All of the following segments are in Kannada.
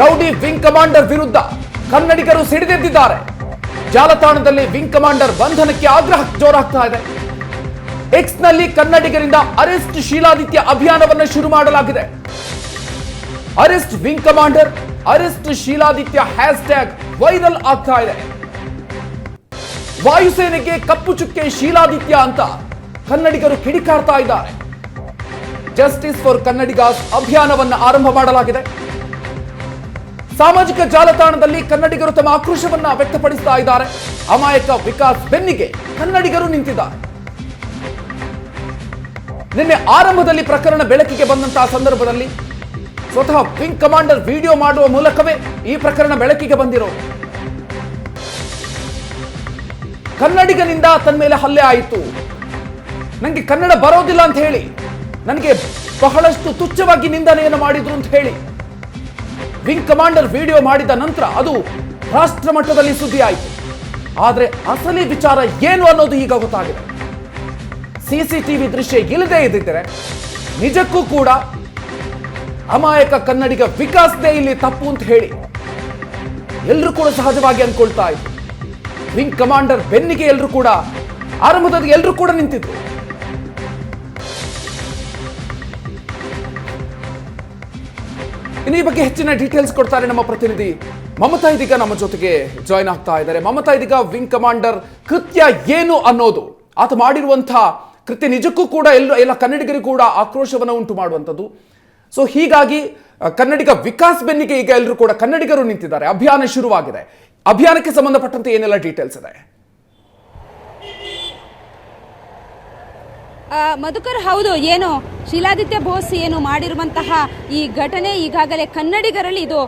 ರೌಡಿ ವಿಂಗ್ ಕಮಾಂಡರ್ ವಿರುದ್ಧ ಕನ್ನಡಿಗರು ಸಿಡಿದೆದ್ದಿದ್ದಾರೆ. ಜಾಲತಾಣದಲ್ಲಿ ವಿಂಗ್ ಕಮಾಂಡರ್ ಬಂಧನಕ್ಕೆ ಆಗ್ರಹ ಜೋರಾಗ್ತಾ ಇದೆ. ಎಕ್ಸ್ನಲ್ಲಿ ಕನ್ನಡಿಗರಿಂದ ಅರೆಸ್ಟ್ ಶೀಲಾದಿತ್ಯ ಅಭಿಯಾನವನ್ನು ಶುರು ಮಾಡಲಾಗಿದೆ. Arrest wing commander, arrest Shiladitya hashtag viral ಆಗ್ತಾ ಇದೆ. ವಾಯುಸೇನೆಗೆ ಕಪ್ಪು ಚುಕ್ಕೆ ಶೀಲಾದಿತ್ಯ ಅಂತ ಕನ್ನಡಿಗರು ಕಿಡಿಕಾರ್ತಾ ಇದ್ದಾರೆ. ಜಸ್ಟಿಸ್ ಫಾರ್ ಕನ್ನಡಿಗಾಸ್ ಅಭಿಯಾನವನ್ನು ಆರಂಭ ಮಾಡಲಾಗಿದೆ. ಸಾಮಾಜಿಕ ಜಾಲತಾಣದಲ್ಲಿ ಕನ್ನಡಿಗರು ತಮ್ಮ ಆಕ್ರೋಶವನ್ನ ವ್ಯಕ್ತಪಡಿಸ್ತಾ ಇದ್ದಾರೆ. ಅಮಾಯಕ ವಿಕಾಸ್ ಬೆನ್ನಿಗೆ ಕನ್ನಡಿಗರು ನಿಂತಿದ್ದಾರೆ. ನಿನ್ನೆ ಆರಂಭದಲ್ಲಿ ಪ್ರಕರಣ ಬೆಳಕಿಗೆ ಬಂದಂತಹ ಸಂದರ್ಭದಲ್ಲಿ ಸ್ವತಃ ವಿಂಗ್ ಕಮಾಂಡರ್ ವಿಡಿಯೋ ಮಾಡುವ ಮೂಲಕವೇ ಈ ಪ್ರಕರಣ ಬೆಳಕಿಗೆ ಬಂದಿರೋ. ಕನ್ನಡಿಗನಿಂದ ತನ್ನ ಮೇಲೆ ಹಲ್ಲೆ ಆಯಿತು. ನನಗೆ ಕನ್ನಡ ಬರೋದಿಲ್ಲ ಅಂತ ಹೇಳಿ. ನನಗೆ ಬಹಳಷ್ಟು ತುಚ್ಛವಾಗಿ ನಿಂದನೆಯನ್ನು ಮಾಡಿದ್ರು ಅಂತ ಹೇಳಿ. ವಿಂಗ್ ಕಮಾಂಡರ್ ವಿಡಿಯೋ ಮಾಡಿದ ನಂತರ ಅದು ರಾಷ್ಟ್ರ ಮಟ್ಟದಲ್ಲಿ ಸುದ್ದಿ ಆಯಿತು ಆದರೆ ಅಸಲಿ ವಿಚಾರ ಏನು ಅನ್ನೋದು ಈಗ ಗೊತ್ತಾಗಿದೆ. ಸಿಸಿಟಿವಿ ದೃಶ್ಯ ಇಲ್ಲದೆ ಇದ್ದಿದ್ದರೆ ನಿಜಕ್ಕೂ ಕೂಡ ಅಮಾಯಕ ಕನ್ನಡಿಗ ವಿಕಾಸ್ದೇ ಇಲ್ಲಿ ತಪ್ಪು ಅಂತ ಹೇಳಿ ಎಲ್ಲರೂ ಕೂಡ ಸಹಜವಾಗಿ ಅನ್ಕೊಳ್ತಾ ಇದ್ರು. ವಿಂಗ್ ಕಮಾಂಡರ್ ಬೆನ್ನಿಗೆ ಎಲ್ಲರೂ ಕೂಡ, ಆರಂಭದಲ್ಲಿ ಎಲ್ಲರೂ ಕೂಡ ನಿಂತಿದ್ರು. ಇನ್ನು ಈ ಬಗ್ಗೆ ಹೆಚ್ಚಿನ ಡೀಟೇಲ್ಸ್ ಕೊಡ್ತಾರೆ ನಮ್ಮ ಪ್ರತಿನಿಧಿ. ಮಮತಾ ಇದೀಗ ನಮ್ಮ ಜೊತೆಗೆ ಜಾಯ್ನ್ ಆಗ್ತಾ ಇದ್ದಾರೆ. ಮಮತಾ ಇದೀಗ ವಿಂಗ್ ಕಮಾಂಡರ್ ಕೃತ್ಯ ಏನು ಅನ್ನೋದು? ಆತ ಮಾಡಿರುವಂತಹ ಕೃತ್ಯ ನಿಜಕ್ಕೂ ಕೂಡ ಎಲ್ಲ ಎಲ್ಲ ಕನ್ನಡಿಗರಿಗೂ ಕೂಡ ಆಕ್ರೋಶವನ್ನು ಉಂಟು ಮಾಡುವಂಥದ್ದು. ಸೊ ಹೀಗಾಗಿ ಕನ್ನಡಿಗ ವಿಕಾಸ್ ಬೆನ್ನಿಗೆ ಈಗ ಎಲ್ಲರೂ ಕೂಡ ಕನ್ನಡಿಗರು ನಿಂತಿದ್ದಾರೆ. ಅಭಿಯಾನ ಶುರುವಾಗಿದೆ. ಅಭಿಯಾನಕ್ಕೆ ಸಂಬಂಧಪಟ್ಟಂತೆ ಏನೆಲ್ಲ ಡೀಟೇಲ್ಸ್ ಇದೆ? ಮಧುಕರ್ ಹೌದು, ಏನು? ಶೀಲಾದಿತ್ಯ ಬೋಸ್ ಏನು ಮಾಡಿರುವಂತಹ ಈ ಘಟನೆ ಈಗಾಗಲೇ ಕನ್ನಡಿಗರಲ್ಲಿ ಇದು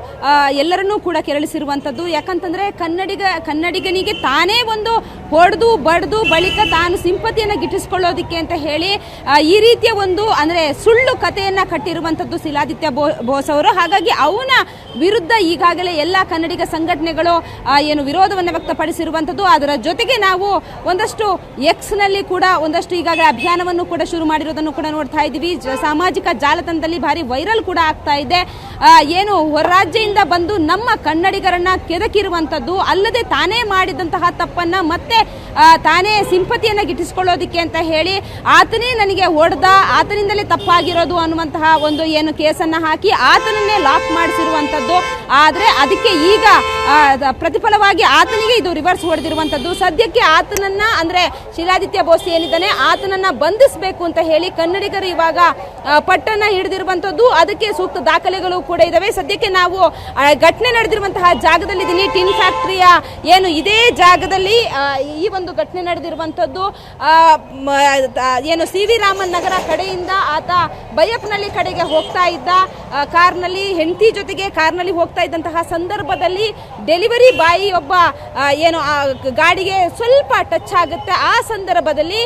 ಎಲ್ಲರನ್ನೂ ಕೂಡ ಕೆರಳಿಸಿರುವಂಥದ್ದು. ಯಾಕಂತಂದ್ರೆ ಕನ್ನಡಿಗ, ಕನ್ನಡಿಗನಿಗೆ ತಾನೇ ಒಂದು ಹೊಡೆದು, ಬಡ್ದು, ಬಳಿಕ ತಾನು ಸಿಂಪತಿಯನ್ನು ಗಿಟ್ಟಿಸ್ಕೊಳ್ಳೋದಿಕ್ಕೆ ಅಂತ ಹೇಳಿ ಈ ರೀತಿಯ ಒಂದು, ಅಂದ್ರೆ ಸುಳ್ಳು ಕಥೆಯನ್ನ ಕಟ್ಟಿರುವಂಥದ್ದು ಶೀಲಾದಿತ್ಯ ಬೋ ಬೋಸ್ ಅವರು. ಹಾಗಾಗಿ ಅವನ ವಿರುದ್ಧ ಈಗಾಗಲೇ ಎಲ್ಲ ಕನ್ನಡಿಗ ಸಂಘಟನೆಗಳು ಏನು ವಿರೋಧವನ್ನು ವ್ಯಕ್ತಪಡಿಸಿರುವಂಥದ್ದು. ಅದರ ಜೊತೆಗೆ ನಾವು ಒಂದಷ್ಟು ಎಕ್ಸ್ನಲ್ಲಿ ಕೂಡ ಒಂದಷ್ಟು ಈಗಾಗಲೇ ಅಭಿಯಾನವನ್ನು ಕೂಡ ಶುರು ಮಾಡಿರೋದನ್ನು ಕೂಡ ನೋಡ್ತಾ ಇದ್ದೀವಿ. ಸಾಮಾಜಿಕ ಜಾಲತಾಣದಲ್ಲಿ ಭಾರಿ ವೈರಲ್ ಕೂಡ ಆಗ್ತಾ ಇದೆ. ಏನು ಹೊರರಾಜ್ಯದಿಂದ ಬಂದು ನಮ್ಮ ಕನ್ನಡಿಗರನ್ನ ಕೆದಕಿರುವಂಥದ್ದು ಅಲ್ಲದೆ ತಾನೇ ಮಾಡಿದಂತಹ ತಪ್ಪನ್ನ ಮತ್ತೆ ತಾನೇ ಸಿಂಪತಿಯನ್ನು ಗಿಟ್ಟಿಸ್ಕೊಳ್ಳೋದಿಕ್ಕೆ ಅಂತ ಹೇಳಿ ಆತನೇ ನನಗೆ ಹೊಡೆದ, ಆತನಿಂದಲೇ ತಪ್ಪಾಗಿರೋದು ಅನ್ನುವಂತಹ ಒಂದು ಏನು ಕೇಸನ್ನ ಹಾಕಿ ಆತನನ್ನೇ ಲಾಕ್ ಮಾಡಿಸಿರುವಂಥದ್ದು. ಆದರೆ ಅದಕ್ಕೆ ಈಗ ಪ್ರತಿಫಲವಾಗಿ ಆತನಿಗೆ ಇದು ರಿವರ್ಸ್ ಹೊಡೆದಿರುವಂಥದ್ದು. ಸದ್ಯಕ್ಕೆ ಆತನನ್ನ, ಅಂದ್ರೆ ಶಿಲಾದಿತ್ಯ ಬೋಸ್ ಏನಿದ್ದಾನೆ, ಆತನನ್ನ ಬಂಧಿಸಬೇಕು ಅಂತ ಹೇಳಿ ಕನ್ನಡಿಗರು ಇವಾಗ ಪಟ್ಟನ್ನು ಹಿಡಿದಿರುವಂಥದ್ದು. ಅದಕ್ಕೆ ಸೂಕ್ತ ದಾಖಲೆಗಳು ಕೂಡ ಇದಾವೆ. ಸದ್ಯಕ್ಕೆ ನಾವು ಘಟನೆ ನಡೆದಿರುವಂತಹ ಜಾಗದಲ್ಲಿ ಇದ್ದೀನಿ ಟಿನ್ ಫ್ಯಾಕ್ಟ್ರಿಯ ಏನು ಇದೇ ಜಾಗದಲ್ಲಿ ಈ ಒಂದು ಘಟನೆ ನಡೆದಿರುವಂಥದ್ದು. ಏನು ಸಿ ವಿ ರಾಮನ್ ನಗರ ಕಡೆಯಿಂದ ಆತ ಬೈಯಪ್ಪನಹಳ್ಳಿ ಕಡೆಗೆ ಹೋಗ್ತಾ ಇದ್ದ ಕಾರ್ನಲ್ಲಿ, ಹೆಂಡತಿ ಜೊತೆಗೆ ಕಾರ್ನಲ್ಲಿ ಹೋಗ್ತಾ ಇದ್ದಂತಹ ಸಂದರ್ಭದಲ್ಲಿ ಡೆಲಿವರಿ ಬಾಯಿ ಒಬ್ಬ ಏನು ಗಾಡಿಗೆ ಸ್ವಲ್ಪ ಟಚ್ ಆಗುತ್ತೆ. ಆ ಸಂದರ್ಭದಲ್ಲಿ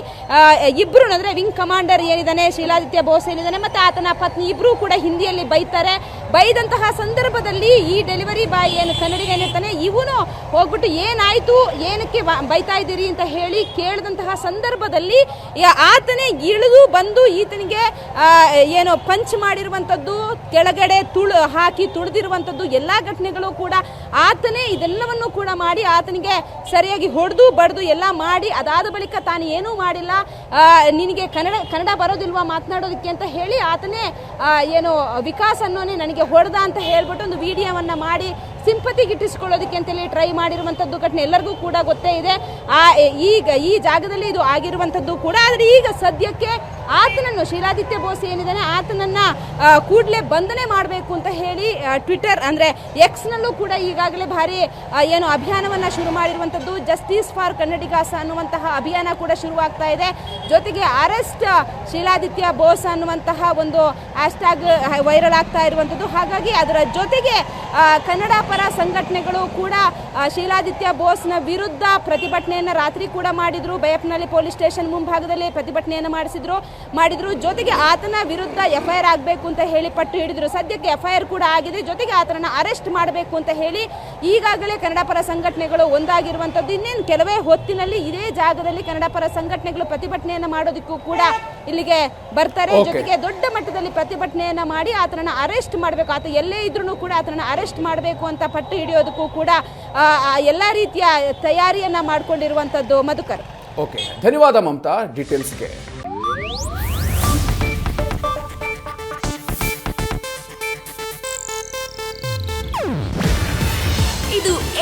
ಇಬ್ಬರು ಅಂದರೆ ವಿಂಗ್ ಕಮಾಂಡರ್ ಏನಿದ್ದಾನೆ, ಶೀಲಾದಿತ್ಯ ಬೋಸ್ ಏನಿದ್ದಾನೆ, ಮತ್ತು ಆತನ ಪತ್ನಿ ಇಬ್ಬರೂ ಕೂಡ ಹಿಂದಿಯಲ್ಲಿ ಬೈತಾರೆ. ಬೈದಂತಹ ಸಂದರ್ಭದಲ್ಲಿ ಈ ಡೆಲಿವರಿ ಬಾಯ್ ಏನು ಕನ್ನಡಿಗ ಏನಿರ್ತಾನೆ, ಇವನು ಹೋಗ್ಬಿಟ್ಟು ಏನಾಯಿತು, ಏನಕ್ಕೆ ಬೈತಾ ಇದ್ದೀರಿ? ಅಂತ ಹೇಳಿ ಕೇಳಿದಂತಹ ಸಂದರ್ಭದಲ್ಲಿ ಆತನೇ ಇಳಿದು ಬಂದು ಈತನಿಗೆ ಏನು ಪಂಚ್ ಮಾಡಿರುವಂಥದ್ದು, ಕೆಳಗಡೆ ತುಳು ಹಾಕಿ ತುಳಿದಿರುವಂಥದ್ದು, ಎಲ್ಲ ಘಟನೆಗಳು ಕೂಡ ಆತನೇ ಇದೆಲ್ಲವನ್ನು ಕೂಡ ಮಾಡಿ ಆತನಿಗೆ ಸರಿಯಾಗಿ ಹೊಡೆದು ಬಡ್ದು ಎಲ್ಲ ಮಾಡಿ, ಅದಾದ ಬಳಿಕ ತಾನು ಏನೂ ಮಾಡಿಲ್ಲ. ನಿನಗೆ ಕನ್ನಡ ಕನ್ನಡ ಬರೋದಿಲ್ವಾ ಮಾತನಾಡೋದಕ್ಕೆ ಅಂತ ಹೇಳಿ ಆತನೇ ಏನು ವಿಕಾಸ್ ಅನ್ನೋನೇ ನನಗೆ ಹೊಡೆದ ಅಂತ ಹೇಳ್ಬಿಟ್ಟು ಒಂದು ವಿಡಿಯೋವನ್ನು ಮಾಡಿ ಸಿಂಪತಿ ಗಿಟ್ಟಿಸ್ಕೊಳ್ಳೋದಕ್ಕೆ ಅಂತೇಳಿ ಟ್ರೈ ಮಾಡಿರುವಂಥದ್ದು ಘಟನೆ ಎಲ್ಲರಿಗೂ ಕೂಡ ಗೊತ್ತೇ ಇದೆ. ಆ, ಈಗ ಈ ಜಾಗದಲ್ಲಿ ಇದು ಆಗಿರುವಂಥದ್ದು ಕೂಡ, ಆದರೆ ಈಗ ಸದ್ಯಕ್ಕೆ ಆತನನ್ನು ಶೀಲಾದಿತ್ಯ ಬೋಸ್ ಏನಿದ್ದಾನೆ, ಆತನನ್ನ ಕೂಡಲೇ ಬಂಧನೆ ಮಾಡಬೇಕು ಅಂತ ಹೇಳಿ ಟ್ವಿಟರ್ ಅಂದ್ರೆ ಎಕ್ಸ್ ನಲ್ಲೂ ಕೂಡ ಈಗಾಗಲೇ ಭಾರಿ ಏನು ಅಭಿಯಾನವನ್ನ ಶುರು ಮಾಡಿರುವಂಥದ್ದು ಜಸ್ಟಿಸ್ ಫಾರ್ ಕನ್ನಡಿಗಾಸ ಅನ್ನುವಂತಹ ಅಭಿಯಾನ ಕೂಡ ಶುರುವಾಗ್ತಾ ಇದೆ. ಜೊತೆಗೆ ಅರೆಸ್ಟ್ ಶೀಲಾದಿತ್ಯ ಬೋಸ್ ಅನ್ನುವಂತಹ ಒಂದು ಹ್ಯಾಶ್ಟ್ಯಾಗ್ ವೈರಲ್ ಆಗ್ತಾ ಇರುವಂಥದ್ದು. ಹಾಗಾಗಿ ಅದರ ಜೊತೆಗೆ ಕನ್ನಡ ಪರ ಸಂಘಟನೆಗಳು ಕೂಡ ಶೀಲಾದಿತ್ಯ ಬೋಸ್ನ ವಿರುದ್ಧ ಪ್ರತಿಭಟನೆಯನ್ನ ರಾತ್ರಿ ಕೂಡ ಮಾಡಿದ್ರು. ಬಯಪ್ನಲ್ಲಿ ಪೊಲೀಸ್ ಸ್ಟೇಷನ್ ಮುಂಭಾಗದಲ್ಲಿ ಪ್ರತಿಭಟನೆಯನ್ನು ಮಾಡಿಸಿದ್ರು. ಮಾಡಿದ್ರು. ಜೊತೆಗೆ ಆತನ ವಿರುದ್ಧ ಎಫ್ ಐ ಆರ್ ಆಗಬೇಕು ಅಂತ ಹೇಳಿ ಪಟ್ಟು ಹಿಡಿದ್ರು. ಸದ್ಯಕ್ಕೆ ಎಫ್ ಐ ಆರ್ ಕೂಡ ಆಗಿದೆ. ಜೊತೆಗೆ ಆತನನ್ನು ಅರೆಸ್ಟ್ ಮಾಡಬೇಕು ಅಂತ ಹೇಳಿ ಈಗಾಗಲೇ ಕನ್ನಡ ಪರ ಸಂಘಟನೆಗಳು ಒಂದಾಗಿರುವಂಥದ್ದು. ಇನ್ನೇನು ಕೆಲವೇ ಹೊತ್ತಿನಲ್ಲಿ ಇದೇ ಜಾಗದಲ್ಲಿ ಕನ್ನಡ ಪರ ಸಂಘಟನೆಗಳು ಪ್ರತಿಭಟನೆಯನ್ನು ಮಾಡೋದಕ್ಕೂ ಕೂಡ ಇಲ್ಲಿಗೆ ಬರ್ತಾರೆ. ಜೊತೆಗೆ ದೊಡ್ಡ ಮಟ್ಟದಲ್ಲಿ ಪ್ರತಿಭಟನೆಯನ್ನ ಮಾಡಿ ಆತನನ್ನು ಅರೆಸ್ಟ್ ಮಾಡಬೇಕು. ಆತ ಎಲ್ಲೇ ಇದ್ರೂ ಕೂಡ ಆತನನ್ನು ಅರೆಸ್ಟ್ ಮಾಡಬೇಕು ಅಂತ ಪಟ್ಟು ಹಿಡಿಯೋದಕ್ಕೂ ಕೂಡ ಎಲ್ಲ ರೀತಿಯ ತಯಾರಿಯನ್ನ ಮಾಡ್ಕೊಂಡಿರುವಂತದ್ದು ಮಧುಕರ್. ಓಕೆ ಧನ್ಯವಾದ ಮಮತಾ. ಡೀಟೇಲ್ಸ್ಗೆ